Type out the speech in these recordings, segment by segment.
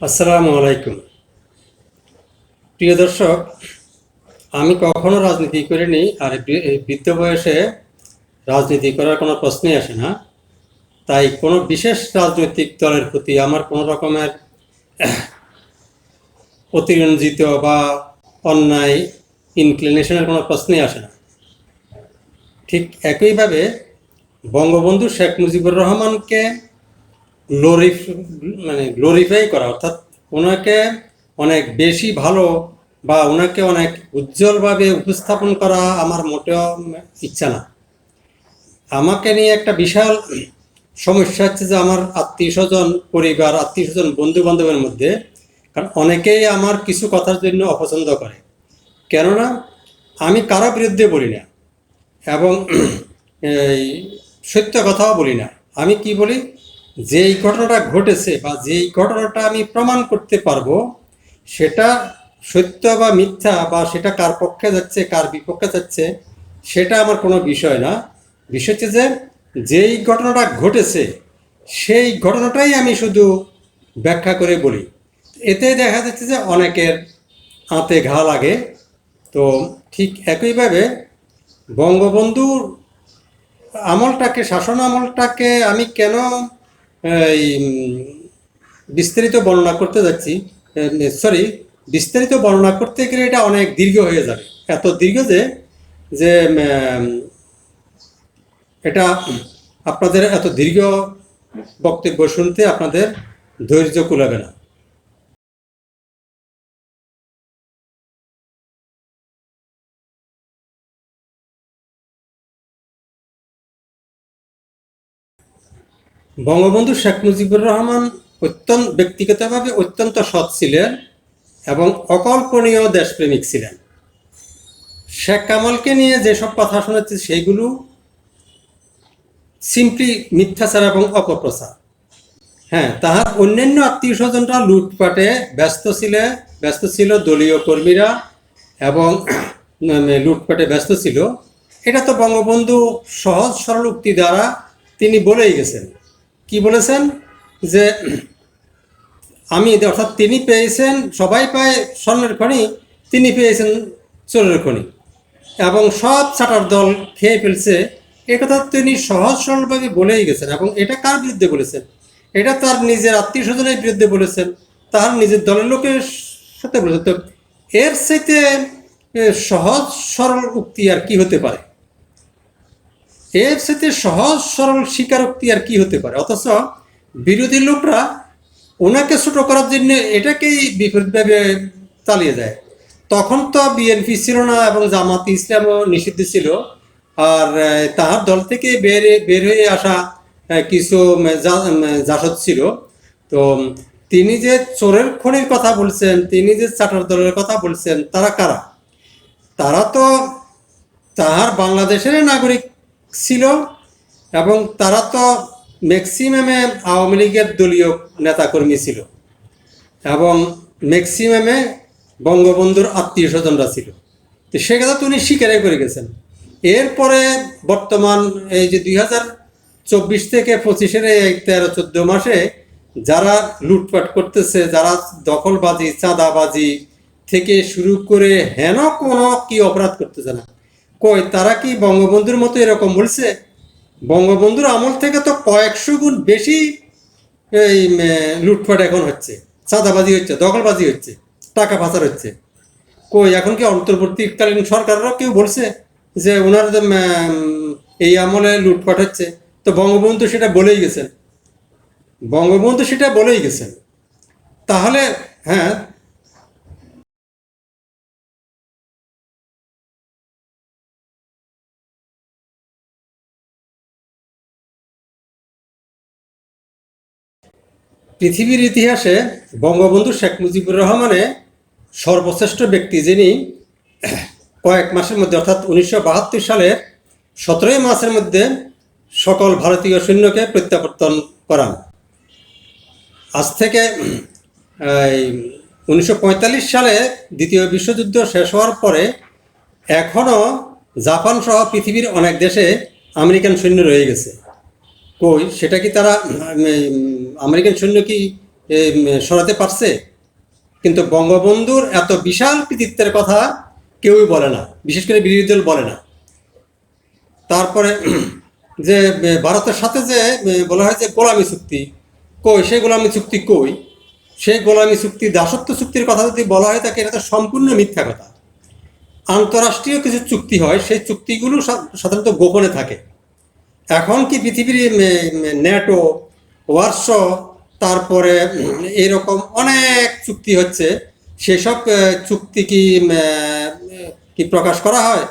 আসসালামু আলাইকুম। প্রিয় দর্শক, আমি কখনো রাজনীতি করিনি আর বৃদ্ধ বয়সে রাজনীতি করার কোনো প্রশ্নই আসে না। তাই কোনো বিশেষ রাজনৈতিক দলের প্রতি আমার কোনো রকমের অতিরঞ্জিত বা অন্যায় ইনক্লিনেশনের কোনো প্রশ্নই আসে না। ঠিক একইভাবে বঙ্গবন্ধু শেখ মুজিবুর রহমানকে গ্লোরিফ মানে গ্লোরিফাই করা, অর্থাৎ ওনাকে অনেক বেশি ভালো বা ওনাকে অনেক উজ্জ্বলভাবে উপস্থাপন করা আমার মোটেও ইচ্ছা না। আমাকে নিয়ে একটা বিশাল সমস্যা হচ্ছে যে আমার আত্মীয় স্বজন পরিবার আত্মীয় স্বজন বন্ধু বান্ধবের মধ্যে, কারণ অনেকেই আমার কিছু কথার জন্য অপছন্দ করে। কেননা আমি কারও বিরুদ্ধে বলি না এবং সত্য কথাও বলি না। আমি কি বলি? যেই ঘটনাটা ঘটেছে বা যেই ঘটনাটা আমি প্রমাণ করতে পারব, সেটা সত্য বা মিথ্যা বা সেটা কার পক্ষে যাচ্ছে, কার বিপক্ষে যাচ্ছে, সেটা আমার কোনো বিষয় না। বিষয় হচ্ছে যে, যেই ঘটনাটা ঘটেছে, সেই ঘটনাটাই আমি শুধু ব্যাখ্যা করে বলি। এতে দেখা যাচ্ছে যে অনেকের হাতে ঘা লাগে। তো ঠিক একইভাবে বঙ্গবন্ধুর আমলটাকে, শাসন আমলটাকে আমি কেন বিস্তারিত বর্ণনা করতে যাচ্ছি। সরি বিস্তারিত বর্ণনা করতে গেলে এটা অনেক দীর্ঘ হয়ে যাবে। এত দীর্ঘ যে যে এটা আপনাদের এত দীর্ঘ বক্তব্য শুনতে আপনাদের ধৈর্য কুলাবে না। বঙ্গবন্ধু শেখ মুজিবুর রহমান অত্যন্ত ব্যক্তিগতভাবে অত্যন্ত সৎ ছিলেন এবং অকল্পনীয় দেশপ্রেমিক ছিলেন। শেখ কামালকে নিয়ে যেসব কথা শোনাচ্ছে সেইগুলো সিম্পলি মিথ্যাচার এবং অপপ্রচার। হ্যাঁ তাহার অন্যান্য আত্মীয় স্বজনরা লুটপাটে ব্যস্ত ছিল ব্যস্ত ছিল দলীয় কর্মীরা এবং লুটপাটে ব্যস্ত ছিল। এটা তো বঙ্গবন্ধু সহজ সরল উক্তি দ্বারা তিনি বলেই গেছেন। কি বলেছেন? যে আমি অর্থাৎ তিনি পেয়েছেন, সবাই পায় স্বর্ণের খনি, তিনি পেয়েছেন চোরের খনি। এবং সব চাটার দল খেয়ে ফেলছে। এ কথা তিনি সহজ সরলভাবে বলেই গেছেন। এবং এটা কার বিরুদ্ধে বলেছেন? এটা তার নিজের আত্মীয় স্বজনের বিরুদ্ধে বলেছেন। তার নিজের দলের লোকের সাথে বলেছেন। তো এর সাথে সহজ সরল উক্তি আর কি হতে পারে? এর সাথে সহজ, সরল স্বীকারোক্তি আর কি হতে পারে? অথচ বিরোধী লোকরা ওনাকে ছোট করার জন্য এটাকেই বিপরীতভাবে চালিয়ে যায়। তখন তো বিএনপি ছিল না এবং জামাত ইসলামও নিষিদ্ধ ছিল। আর তাহার দল থেকে বের বের হয়ে আসা কিছু জাসদ ছিল। তো তিনি যে চোরের খনির কথা বলছেন, তিনি যে চাটার দলের কথা বলছেন, তারা কারা? তারা তো তাহার বাংলাদেশের নাগরিক ছিল এবং তারা তো ম্যাক্সিমামে আওয়ামী লীগের দলীয় নেতাকর্মী ছিল এবং ম্যাক্সিমামে বঙ্গবন্ধুর আত্মীয় স্বজনরা ছিল। তো সে কথা তো উনি স্বীকারই করে গেছেন। এরপরে বর্তমান এই যে দুই হাজার চব্বিশ থেকে পঁচিশের এই তেরো চোদ্দ মাসে যারা লুটপাট করতেছে, যারা দখলবাজি, চাঁদাবাজি থেকে শুরু করে হেন কোনো কি অপরাধ করতেছে না। কই তারা কি বঙ্গবন্ধুর মতো এরকম বলছে? বঙ্গবন্ধুর আমল থেকে তো কয়েকশো গুণ বেশি এই উম, লুটপাট এখন হচ্ছে চাঁদাবাজি হচ্ছে দখলবাজি হচ্ছে টাকা পাচার হচ্ছে। কই এখন কি অন্তর্বর্তীকালীন সরকাররাও কেউ বলছে যে ওনার এই আমলে লুটপাট হচ্ছে? তো বঙ্গবন্ধু সেটা বলেই গেছেন। বঙ্গবন্ধু সেটা বলেই গেছেন। তাহলে হ্যাঁ পৃথিবীর ইতিহাসে বঙ্গবন্ধু শেখ মুজিবুর রহমানে সর্বশ্রেষ্ঠ ব্যক্তি যিনি কয়েক মাসের মধ্যে, অর্থাৎ উনিশশো বাহাত্তর সালের সতেরোই মাসের মধ্যে সকল ভারতীয় সৈন্যকে প্রত্যাবর্তন করান। আজ থেকে উনিশশো সালে দ্বিতীয় বিশ্বযুদ্ধ শেষ হওয়ার পরে এখনও জাপান সহ পৃথিবীর অনেক দেশে আমেরিকান সৈন্য রয়ে গেছে। কই? সেটা কি তারা আমেরিকান সৈন্য কি সরাতে পারছে? কিন্তু বঙ্গবন্ধুর এত বিশাল কৃতিত্বের কথা কেউই বলে না, বিশেষ করে বিরোধী দল বলে না। তারপরে, যে ভারতের সাথে যে বলা হয় যে গোলামী চুক্তি, কই, সেই গোলামী চুক্তি কই? সেই গোলামী চুক্তি, দাসত্ব চুক্তির কথা যদি বলা হয়, তাকে এটা তো সম্পূর্ণ মিথ্যা কথা। আন্তরাষ্ট্রীয় কিছু চুক্তি হয়, সেই চুক্তিগুলো সাধারণত গোপনে থাকে। এখন কি পৃথিবীর ন্যাটো ওয়ার্স তারপরে এরকম অনেক চুক্তি হচ্ছে। সেসব চুক্তি কি কি প্রকাশ করা হয়?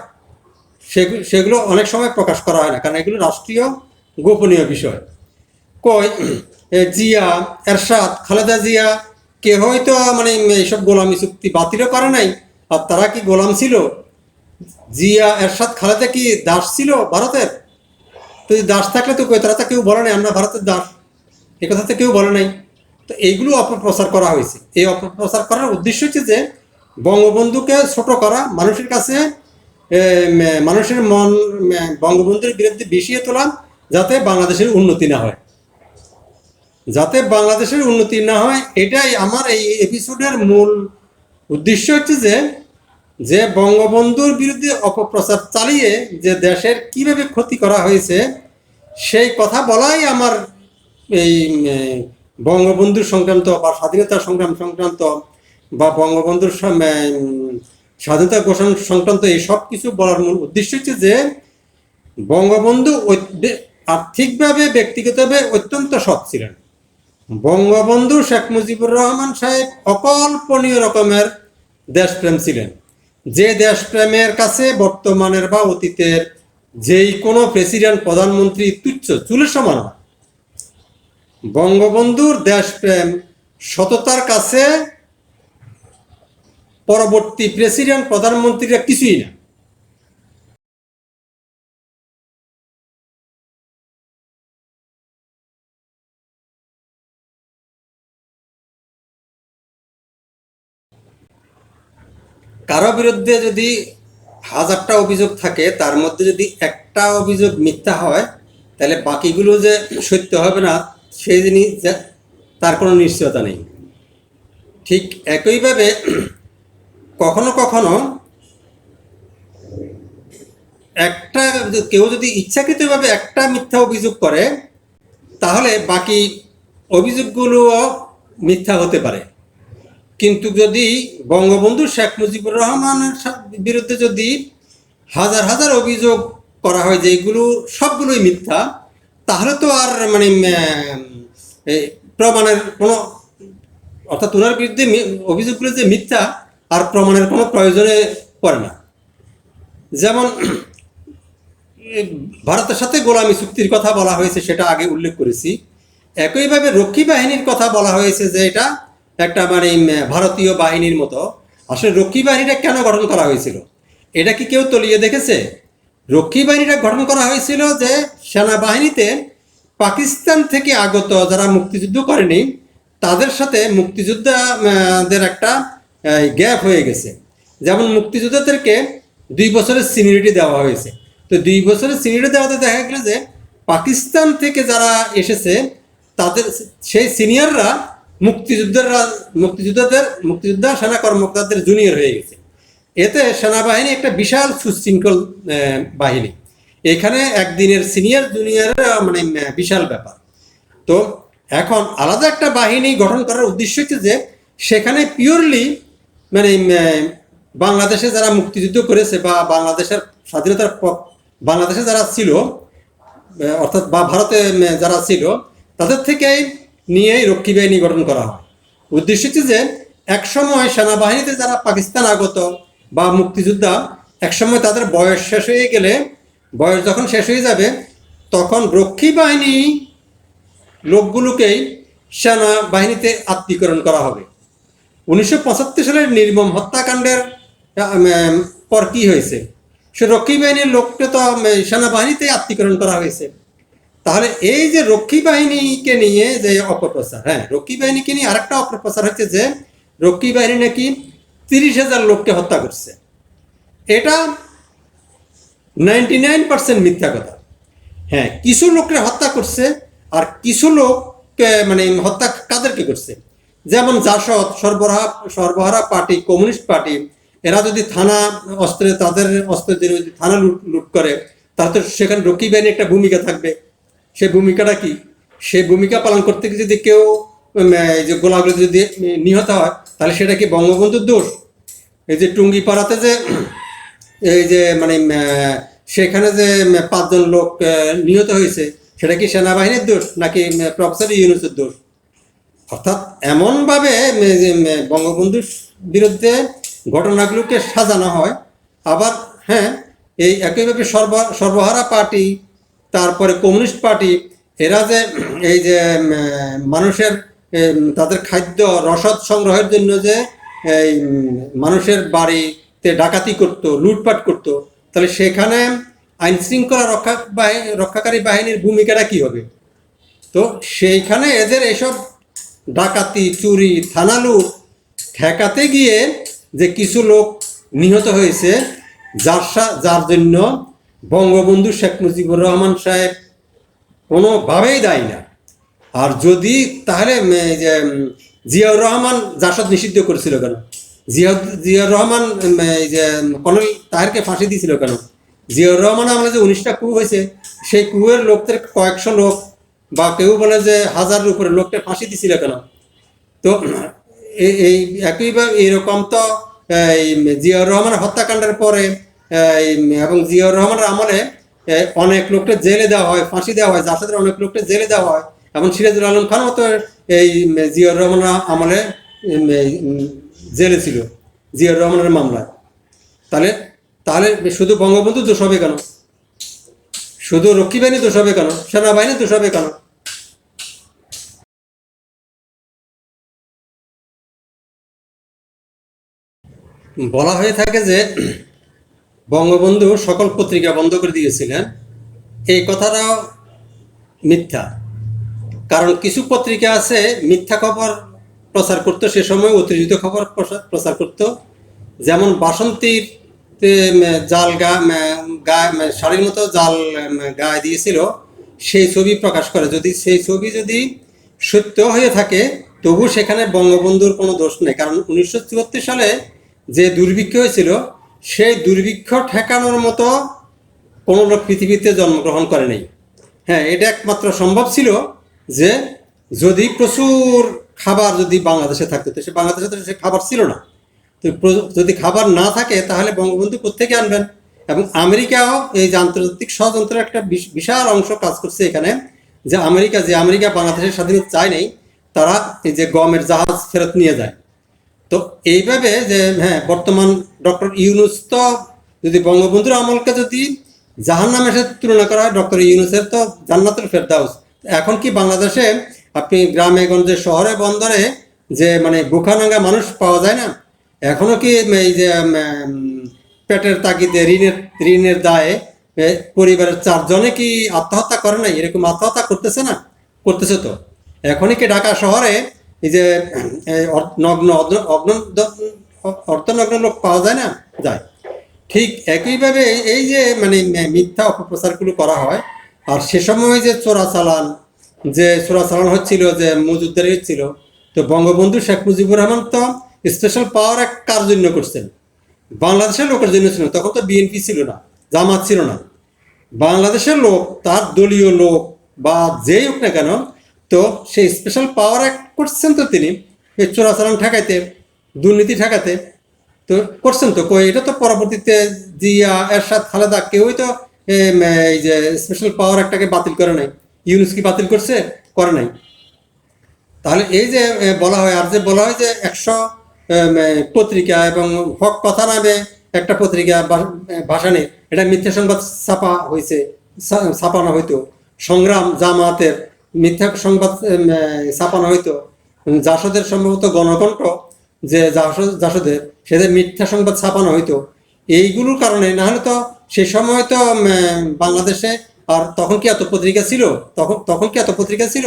সেগুলো অনেক সময় প্রকাশ করা হয় না, কারণ এগুলো রাষ্ট্রীয়, গোপনীয় বিষয়। কই জিয়া, এরশাদ, খালেদা জিয়া, কে হয়তো মানে এইসব গোলামি চুক্তি বাতিলও করে নাই, আর তারা কি গোলাম ছিল? জিয়া, এরশাদ, খালেদা কি দাস ছিল ভারতের? তো দাস থাকলে তো তারা তো কেউ বলে নাই, আমরা ভারতের দাস। এ কথা তো কেউ বলে নাই। তো এইগুলো অপপ্রচার করা হয়েছে। এই অপপ্রচার করার উদ্দেশ্য হচ্ছে যে, বঙ্গবন্ধুকে ছোট করা, মানুষের কাছে মানুষের মন বঙ্গবন্ধুর বিরুদ্ধে বিষিয়ে তোলা, যাতে বাংলাদেশের উন্নতি না হয়। যাতে বাংলাদেশের উন্নতি না হয়, এটাই আমার এই এপিসোডের মূল উদ্দেশ্য হচ্ছে যে যে বঙ্গবন্ধুর বিরুদ্ধে অপপ্রচার চালিয়ে যে দেশের কীভাবে ক্ষতি করা হয়েছে, সেই কথা বলাই আমার এই বঙ্গবন্ধু সংক্রান্ত বা স্বাধীনতা সংগ্রাম সংক্রান্ত বা বঙ্গবন্ধুর স্বাধীনতা ঘোষণা সংক্রান্ত এই সব কিছু বলার মূল উদ্দেশ্য হচ্ছে যে বঙ্গবন্ধু আর্থিকভাবে, ব্যক্তিগতভাবে অত্যন্ত সৎ ছিলেন বঙ্গবন্ধু শেখ মুজিবুর রহমান সাহেব অকল্পনীয় রকমের দেশপ্রেম ছিলেন যে দেশপ্রেমের কাছে বর্তমানের বা অতীতের যেই কোনো প্রেসিডেন্ট, প্রধানমন্ত্রী তুচ্ছ চুলের সমান হয়। বঙ্গবন্ধুর দেশপ্রেম সততার কাছে পরবর্তী প্রেসিডেন্ট, প্রধানমন্ত্রীরা কিছুই না। কারও বিরুদ্ধে যদি হাজারটা অভিযোগ থাকে, তার মধ্যে যদি একটা অভিযোগ মিথ্যা হয়, তাহলে বাকিগুলো যে সত্য হবে না সেই জিনিস তার কোনো নিশ্চয়তা নেই। ঠিক একইভাবে কখনো কখনো একটা কেউ যদি ইচ্ছাকৃতভাবে একটা মিথ্যা অভিযোগ করে, তাহলে বাকি অভিযোগগুলোও মিথ্যা হতে পারে। কিন্তু যদি বঙ্গবন্ধু শেখ মুজিবুর রহমানের বিরুদ্ধে যদি হাজার হাজার অভিযোগ করা হয় যে এগুলো সবগুলোই মিথ্যা তাহলে তো আর মানে প্রমাণের কোনো, অর্থাৎ ওনার বিরুদ্ধে অভিযোগগুলো যে মিথ্যা, আর প্রমাণের কোনো প্রয়োজনে পড়ে না। যেমন ভারতের সাথে গোলামি চুক্তির কথা বলা হয়েছে, সেটা আগে উল্লেখ করেছি। একইভাবে রক্ষী বাহিনীর কথা বলা হয়েছে যে এটা একটা মানে ভারতীয় বাহিনীর মতো। আসলে রক্ষী বাহিনীটা কেন গঠন করা হয়েছিল? এটা কি কেউ তলিয়ে দেখেছে? রক্ষী বাহিনীটা গঠন করা হয়েছিল যে সেনাবাহিনীতে পাকিস্তান থেকে আগত যারা মুক্তিযুদ্ধ করেনি, তাদের সাথে মুক্তিযোদ্ধাদের একটা গ্যাপ হয়ে গেছে। যেমন মুক্তিযোদ্ধাদেরকে দুই বছরের সিনিয়রিটি দেওয়া হয়েছে। তো দুই বছরের সিনিয়রিটি দেওয়াতে দেখা গেল যে পাকিস্তান থেকে যারা এসেছে, তাদের সেই সিনিয়ররা মুক্তিযুদ্ধেরা মুক্তিযোদ্ধাদের, মুক্তিযোদ্ধা সেনা কর্মকর্তাদের জুনিয়র হয়ে গেছে। এতে সেনাবাহিনী একটা বিশাল সুশৃঙ্খল বাহিনী। এখানে একদিনের সিনিয়র, জুনিয়র মানে বিশাল ব্যাপার। তো এখন আলাদা একটা বাহিনী গঠন করার উদ্দেশ্য হচ্ছে যে, সেখানে পিওরলি মানে বাংলাদেশে যারা মুক্তিযুদ্ধ করেছে বা বাংলাদেশের স্বাধীনতার বাংলাদেশে যারা ছিল অর্থাৎ বা ভারতে যারা ছিল, তাদের থেকেই নিয়েই রক্ষী বাহিনী গঠন করা হয়। উদ্দেশ্য হচ্ছে যে, একসময় সেনাবাহিনীতে যারা পাকিস্তান আগত বা মুক্তিযোদ্ধা একসময় তাদের বয়স শেষ হয়ে গেলে, বয়স যখন শেষ হয়ে যাবে, তখন রক্ষী বাহিনী লোকগুলোকেই সেনাবাহিনীতে আত্মীকরণ করা হবে। উনিশশো পঁচাত্তর সালের নির্মম হত্যাকাণ্ডের পর কি হয়েছে? সে রক্ষী বাহিনীর লোককে তো সেনাবাহিনীতে আত্মীকরণ করা হয়েছে। তাহলে এই যে রক্ষী বাহিনীকে নিয়ে যে অপপ্রচার হ্যাঁ রক্ষী বাহিনীকে নিয়ে আরেকটা অপপ্রচার হচ্ছে যে, রক্ষী বাহিনী নাকি তিরিশ হাজার লোককে হত্যা করছে। এটা নাইনটি নাইন পার্সেন্ট মিথ্যা কথা। হ্যাঁ কিছু লোককে হত্যা করছে আর কিছু লোক মানে হত্যা কাদেরকে করছে? যেমন জাসদ সর্বহারা সর্বহারা পার্টি, কমিউনিস্ট পার্টি, এরা যদি থানা অস্ত্রে তাদের অস্ত্র যদি থানা লুট লুট করে তাহলে তো সেখানে রক্ষী বাহিনী একটা ভূমিকা থাকবে। সেই ভূমিকাটা কি? সেই ভূমিকা পালন করতে গিয়ে যদি কেউ যে গোলাগুলি যদি নিহত হয় তাহলে সেটা কি বঙ্গবন্ধুর দোষ? এই যে টুঙ্গি পাড়াতে যে, এই যে মানে সেখানে যে পাঁচজন লোক নিহত হয়েছে, সেটা কি সেনাবাহিনীর দোষ নাকি প্রফেসর ইউনুসের দোষ? অর্থাৎ এমনভাবে বঙ্গবন্ধুর বিরুদ্ধে ঘটনাগুলোকে সাজানো হয়। আবার হ্যাঁ এই একইভাবে সর্ব, সর্বহারা পার্টি, তারপরে কমিউনিস্ট পার্টি, এরা যে এই যে মানুষের তাদের খাদ্য রসদ সংগ্রহের জন্য যে, এই মানুষের বাড়িতে ডাকাতি করত, লুটপাট করত, তাহলে সেখানে আইন শৃঙ্খলা রক্ষা রক্ষাকারী বাহিনীর ভূমিকাটা কি হবে? তো সেইখানে এদের এসব ডাকাতি, চুরি, থানা লুট, ঠেকাতে গিয়ে যে কিছু লোক নিহত হয়েছে, যার যার জন্য বঙ্গবন্ধু শেখ মুজিবুর রহমান সাহেব কোনোভাবেই দায়ী না। আর যদি তাহলে জিয়াউর রহমান জাসদ নিষিদ্ধ করেছিল কেন? জিয়া জিয়াউর রহমান যে কর্নেল তাহেরকে ফাঁসি দিয়েছিল কেন? জিয়াউর রহমান আমলে যে উনিশটা কু হয়েছে, সেই কুয়ের লোকদের কয়েকশো লোক বা কেউ বলে যে হাজারের উপরে লোককে ফাঁসি দিছিল কেন? তো, এই- এই একইভাবে এরকম তো, এই জিয়াউর রহমানের হত্যাকাণ্ডের পরে এবং জিয়াউর রহমানের আমলে অনেক লোককে জেলে দেওয়া হয়, ফাঁসি দেওয়া হয়, জাসাদের অনেক লোককে জেলে দেওয়া হয়। এবং সিরাজুল আলম খানও তো এই জিয়াউর রহমানের আমলে জেলে ছিল, জিয়াউর রহমানের মামলায়। তাহলে তাহলে শুধু বঙ্গবন্ধু দোষ হবে কেন? শুধু রক্ষী বাহিনী দোষ হবে কেন? সেনাবাহিনী দোষ হবে কেন? বলা হয়ে থাকে যে, বঙ্গবন্ধু সকল পত্রিকা বন্ধ করে দিয়েছিলেন। এই কথাটাও মিথ্যা। কারণ কিছু পত্রিকা আছে, মিথ্যা খবর প্রচার করতো, সে সময় অতিরিক্ত খবর প্রচার করত। যেমন বাসন্তীর জাল গা গায়ে শাড়ির মতো জাল গায়ে দিয়েছিল, সেই ছবি প্রকাশ করে। যদি সেই ছবি যদি সত্য হয়ে থাকে, তবু সেখানে বঙ্গবন্ধুর কোনো দোষ নেই। কারণ উনিশশো চুয়াত্তর সালে যে দুর্ভিক্ষ হয়েছিল, সেই দুর্ভিক্ষ ঠেকানোর মতো কোনো লোক পৃথিবীতে জন্মগ্রহণ করে নাই। হ্যাঁ এটা একমাত্র সম্ভব ছিল। যে যদি প্রচুর খাবার যদি বাংলাদেশে থাকতো, তো সে বাংলাদেশে তো সে খাবার ছিল না। তো যদি খাবার না থাকে, তাহলে বঙ্গবন্ধু কোথেকে আনবেন? এবং আমেরিকাও এই যে আন্তর্জাতিক ষড়যন্ত্রের একটা বিশ- বিশাল অংশ কাজ করছে এখানে, যে আমেরিকা যে আমেরিকা বাংলাদেশের স্বাধীনতা চায় নাই, তারা এই যে গমের জাহাজ ফেরত নিয়ে যায়। তো এইভাবে যে হ্যাঁ বর্তমান ডক্টর ইউনুস তো যদি বঙ্গবন্ধুর আমলকে যদি জাহান নামের সাথে তুলনা করা হয়, ডক্টর ইউনুসের তো জান্নাতুল ফেরদাউস। এখন কি বাংলাদেশে আপনি গ্রামে, গঞ্জে, শহরে, বন্দরে যে মানে বুখানাঙ্গা মানুষ পাওয়া যায় না? এখনও কি এই যে পেটের তাগিদে, ঋণের ঋণের দায়ে পরিবারের চারজনে কি আত্মহত্যা করে নাই? এরকম আত্মহত্যা করতেছে না? করতেছে তো। এখনই কি ঢাকা শহরে এই যে নগ্ন অগ্ন- অর্থনগ্ন লোক পাওয়া যায় না? যায়। ঠিক একইভাবে এই যে মানে মিথ্যা অপপ্রচারগুলো করা হয় আর সে সময় যে চোরাচালান যে চোরাচালান হচ্ছিল, যে মজুদারি হচ্ছিল তো বঙ্গবন্ধু শেখ মুজিবুর রহমান তো স্পেশাল পাওয়ার এক কার জন্য করছেন? বাংলাদেশের লোকের জন্য ছিল তখন তো বিএনপি ছিল না, জামাত ছিল না। বাংলাদেশের লোক, তার দলীয় লোক বা যেই হোক না কেন, তো সেই স্পেশাল পাওয়ার এক করছেন তো তিনি, এই চোরাচালান ঠেকাইতে, দুর্নীতি ঠেকাতে, তো করছেন তো, কই? এটা তো পরবর্তীতে জিয়া, এরশাদ, খালেদা, কেউই তো এই যে স্পেশাল পাওয়ার একটাকে বাতিল করে নাই। ইউনুস কি বাতিল করছে? করে নাই। তাহলে এই যে বলা হয়, আর যে বলা হয় যে একশো পত্রিকা এবং হক কথা নামে একটা পত্রিকা ভাষানে এটা মিথ্যা সংবাদ ছাপা হয়েছে ছাপানো হইতো। সংগ্রাম জামাতের মিথ্যা সংবাদ ছাপানো হইতো। জাসদের সম্ভবত গণকণ্ঠ যে জাসদ, জাসদের, সেদের মিথ্যা সংবাদ ছাপানো হইতো। এইগুলোর কারণে না হলে তো সে সময় তো বাংলাদেশে আর তখন কি এত পত্রিকা ছিল? তখন তখন কি এত পত্রিকা ছিল?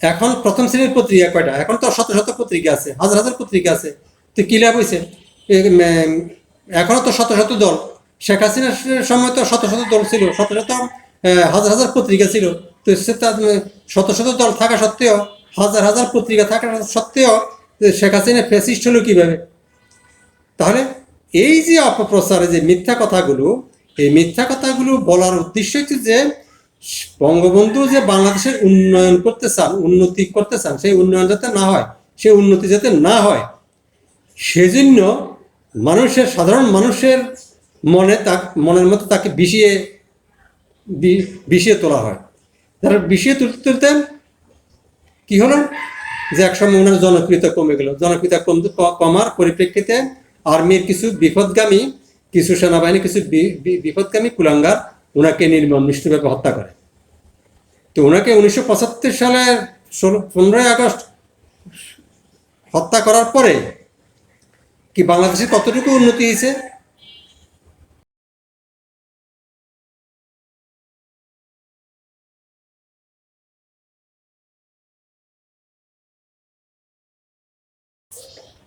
এখন প্রথম শ্রেণির পত্রিকা কয়টা? এখন তো শত শত পত্রিকা আছে হাজার হাজার পত্রিকা আছে। তো কি লাভ হয়েছে এ, উম, এখনও তো শত শত দল। শেখ হাসিনার সময় তো শত শত দল ছিল শত শত হাজার হাজার পত্রিকা ছিল। তো সে শত শত দল থাকা সত্ত্বেও হাজার হাজার পত্রিকা থাকা সত্ত্বেও শেখ হাসিনা ফ্যাসিস্ট হলো কীভাবে? তাহলে এই যে অপপ্রচারে যে মিথ্যা কথাগুলো, এই মিথ্যা কথাগুলো বলার উদ্দেশ্য হচ্ছে যে, বঙ্গবন্ধু যে বাংলাদেশের উন্নয়ন করতে চান, উন্নতি করতে চান, সেই উন্নয়ন যাতে না হয়, সেই উন্নতি যাতে না হয়, সেজন্য মানুষের, সাধারণ মানুষের মনে তা মনের মতো তাকে বিষিয়ে বিষিয়ে তোলা হয়। যারা বিষিয়ে তুলতে তুলতেন, কী হলো? যে একসময় ওনার জনপ্রিয়তা কমে গেল। জনপ্রিয়তা কম- কমার পরিপ্রেক্ষিতে আর্মির কিছু বিপদগামী, কিছু সেনাবাহিনী কিছু বিপদগামী কুলাঙ্গার ওনাকে নির্মম নিষ্ঠুরভাবে হত্যা করে। তো ওনাকে উনিশশো পঁচাত্তর সালের ষোলো, পনেরোই আগস্ট হত্যা করার পরে কি বাংলাদেশে কতটুকু উন্নতি হয়েছে?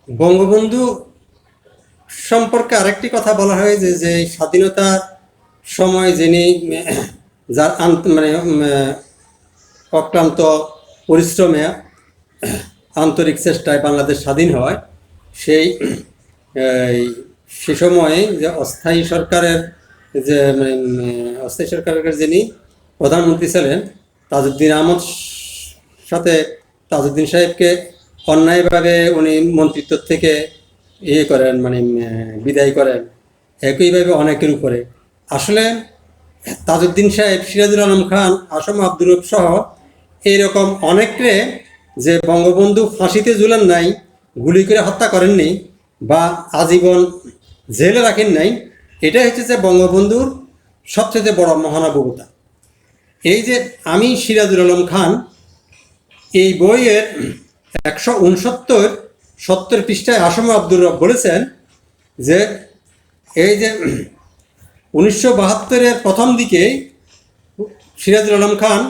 বঙ্গবন্ধু সম্পর্কে আরেকটি কথা বলা হয় যে স্বাধীনতার সময় যিনি যার মানে অক্লান্ত পরিশ্রমে আন্তরিক চেষ্টায় বাংলাদেশ স্বাধীন হয় সেই সে সময়ে যে অস্থায়ী সরকারের যে মানে, অস্থায়ী সরকারের যিনি প্রধানমন্ত্রী ছিলেন তাজউদ্দিন আহমদ সাথে তাজউদ্দিন সাহেবকে অন্যায়ভাবে উনি মন্ত্রিত্ব থেকে ইয়ে করেন মানে বিদায় করেন একইভাবে অনেকের উপরে। আসলে, তাজউদ্দিন সাহেব, সিরাজুল আলম খান, আসম আব্দুর রব সহ এইরকম অনেকরে যে বঙ্গবন্ধু ফাঁসিতে ঝুলেন নাই, গুলি করে হত্যা করেননি বা আজীবন জেলে রাখেন নাই, এটাই হচ্ছে যে বঙ্গবন্ধুর সবচেয়ে বড় মহানুভবতা। এই যে আমি সিরাজুল আলম খান, এই বইয়ের একশো উনসত্তর সত্তর পৃষ্ঠায় আসম আব্দুর রব বলেছেন যে এই যে উনিশশো বাহাত্তরের প্রথম দিকে সিরাজুল আলম খান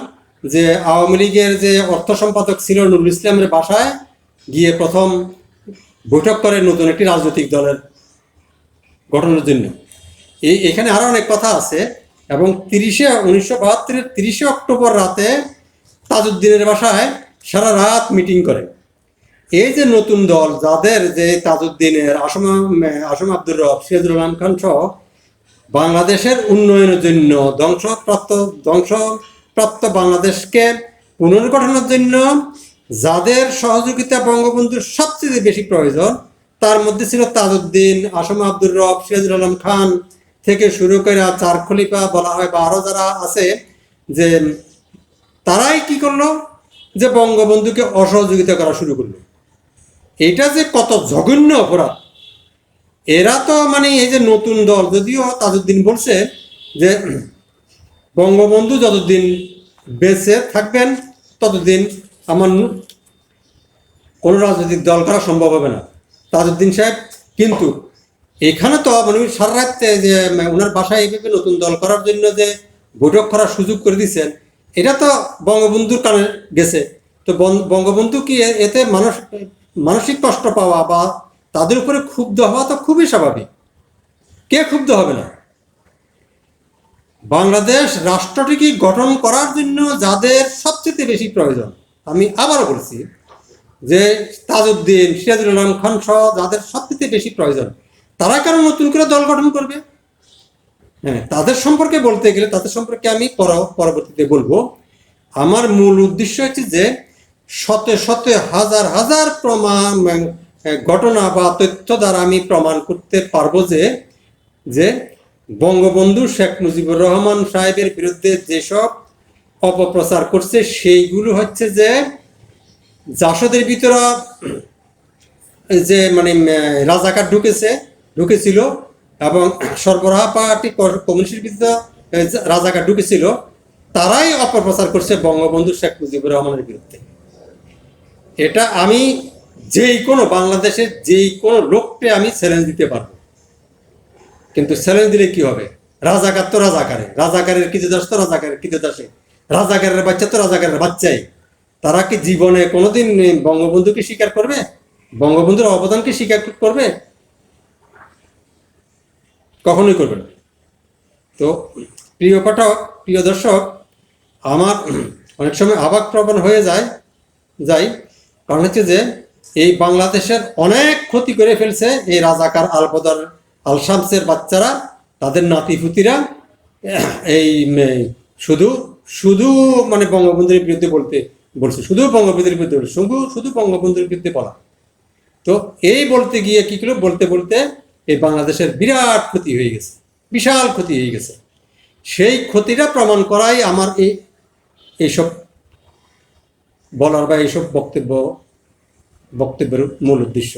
যে আওয়ামী লীগের যে অর্থ সম্পাদক ছিল নুরুল ইসলামের বাসায় গিয়ে প্রথম বৈঠক করে নতুন একটি রাজনৈতিক দলের গঠনের জন্য। এই এখানে আরও অনেক কথা আছে এবং তিরিশে উনিশশো বাহাত্তরের তিরিশে অক্টোবর রাতে তাজউদ্দিনের বাসায় সারা রাত মিটিং করে এই যে নতুন দল, যাদের যে তাজউদ্দিনের, আসম আসম আব্দুর রব, সিরাজুল আলম খান সহ বাংলাদেশের উন্নয়নের জন্য, ধ্বংসপ্রাপ্ত ধ্বংসপ্রাপ্ত বাংলাদেশকে পুনর্গঠনের জন্য যাদের সহযোগিতা বঙ্গবন্ধুর সবচেয়ে বেশি প্রয়োজন, তার মধ্যে ছিল তাজউদ্দিন, আসম আব্দুর রব, সিরাজুল আলম খান থেকে শুরু করে চার খলিফা বলা হয় বা আরও যারা আছে, যে তারাই কি করল? যে বঙ্গবন্ধুকে অসহযোগিতা করা শুরু করল। এটা যে কত জঘন্য অপরাধ। এরা তো মানে এই যে নতুন দল, যদিও তাজউদ্দিন বলছে যে বঙ্গবন্ধু যতদিন বেঁচে থাকবেন, ততদিন আমার কোনো রাজনৈতিক দল করা সম্ভব হবে না। তাজউদ্দিন সাহেব, কিন্তু এখানে তো মানে সারা রাত্রে যে ওনার বাসায় এভাবে নতুন দল করার জন্য যে বৈঠক করার সুযোগ করে দিচ্ছেন এটা তো বঙ্গবন্ধুর কানে গেছে। তো বঙ্গবন্ধু কি এতে মানুষ মানসিক কষ্ট পাওয়া বা তাদের উপরে ক্ষুব্ধ হওয়া তো খুবই স্বাভাবিক। কে ক্ষুব্ধ হবে না? বাংলাদেশ রাষ্ট্রটিকে গঠন করার জন্য যাদের সবচেয়ে বেশি প্রয়োজন, আমি আবারও বলছি যে তাজউদ্দিন, সিরাজুল আলম খান সহ যাদের সবচেয়ে বেশি প্রয়োজন, তারা কেন নতুন করে দল গঠন করবে? হ্যাঁ তাদের সম্পর্কে বলতে গেলে তাদের সম্পর্কে আমি পর- পরবর্তীতে বলব। আমার মূল উদ্দেশ্য হচ্ছে যে শতে শতে হাজার হাজার প্রমাণ ঘটনা বা তথ্য দ্বারা আমি প্রমাণ করতে পারব যে যে বঙ্গবন্ধু শেখ মুজিবুর রহমান সাহেবের বিরুদ্ধে যেসব অপপ্রচার করছে, সেইগুলো হচ্ছে যে, জাসদের ভিতরে, যে মানে রাজাকার ঢুকেছে, ঢুকেছিল এবং সরবরাহ পার্টি কমিউনিস্টের যে রাজাকার ঢুকেছিল, তারাই অপপ্রচার করছে বঙ্গবন্ধু শেখ মুজিবুর রহমানের বিরুদ্ধে। এটা আমি যেই কোনো বাংলাদেশের যেই কোনো লোককে আমি চ্যালেঞ্জ দিতে পারব। কিন্তু চ্যালেঞ্জ দিলে কি হবে? রাজাকার তো রাজাকারে। রাজাকারের কিছু দাস তো রাজাকারের কিছু দাসে রাজাকারের বাচ্চা তো রাজাকারের বাচ্চাই। তারা কি জীবনে কোনোদিন বঙ্গবন্ধুকে স্বীকার করবে? বঙ্গবন্ধুর অবদানকে স্বীকার করবে? কখনোই করবে না। তো প্রিয় পাঠক, প্রিয় দর্শক, আমার অনেক সময় আবাক প্রবণ হয়ে যায়, যাই। কারণ হচ্ছে যে এই বাংলাদেশের অনেক ক্ষতি করে ফেলছে এই রাজাকার আলবদর আল শামসের বাচ্চারা তাদের নাতিপুতিরা। এই শুধু শুধু মানে বঙ্গবন্ধুর বিরুদ্ধে বলতে বলছে শুধু বঙ্গবন্ধুর বিরুদ্ধে বলছে, শুধু শুধু বঙ্গবন্ধুর বিরুদ্ধে বলা। তো এই বলতে গিয়ে কি করল বলতে বলতে এই বাংলাদেশের বিরাট ক্ষতি হয়ে গেছে বিশাল ক্ষতি হয়ে গেছে। সেই ক্ষতিটা প্রমাণ করাই আমার এই এইসব বলার বা এইসব বক্তব্য বক্তব্যের মূল উদ্দেশ্য।